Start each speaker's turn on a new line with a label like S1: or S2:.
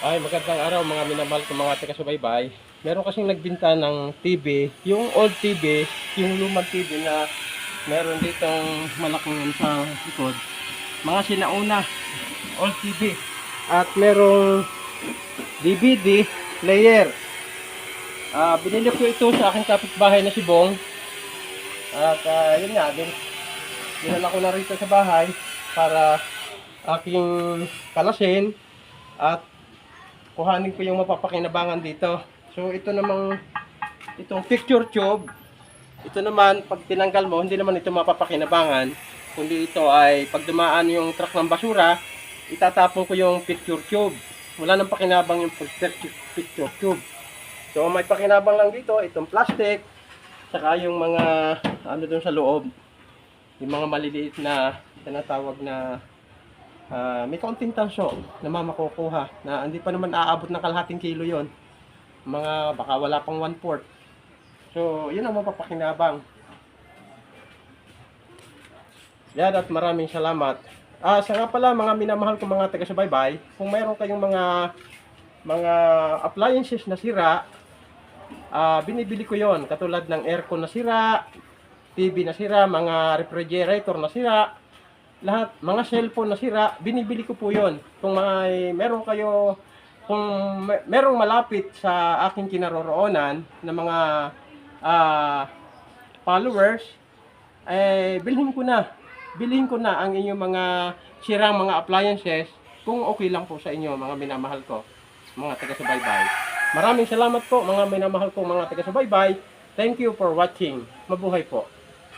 S1: Ay, magandang araw mga minamahal ko mga taga-subaybay. Meron kasing nagbinta ng TV, yung old TV, yung lumang TV na meron ditong malaking sa likod. Mga sinauna, old TV. At merong DVD player. Ah, binili ko ito sa aking kapitbahay na si Bong. At ah, yun nga, din, dinala ko na rito sa bahay para aking kalasin at kuhanin ko yung mapapakinabangan dito. So ito namang itong picture tube. Ito naman pag tinanggal mo, hindi naman ito mapapakinabangan, kundi ito ay pag dumaan yung truck ng basura, itatapon ko yung picture tube. Wala nang pakinabang yung picture tube. So may pakinabang lang dito, itong plastic, saka yung mga ano dun sa loob, yung mga maliliit na tinatawag na Ah, may kaunting tansyo na mamakukuha na hindi pa naman aabot ng kalahating kilo yon mga baka wala pang one fourth. So yun ang mapapakinabang. Yan at maraming salamat. Ah sa nga pala mga minamahal ko mga taga-subaybay kung mayroon kayong mga mga appliances na sira ah binibili ko yon katulad ng aircon na sira TV na sira mga refrigerator na sira lahat, mga cellphone na sira, binibili ko po yon. Kung mga, meron kayo, kung may- merong malapit sa aking kinaroroonan na mga ah, followers, eh, bilhin ko na. Bilhin ko na ang inyong mga sirang mga appliances kung okay lang po sa inyo, mga minamahal ko, mga taga-subaybay. Maraming salamat po, mga minamahal ko, mga taga-subaybay. Thank you for watching. Mabuhay po.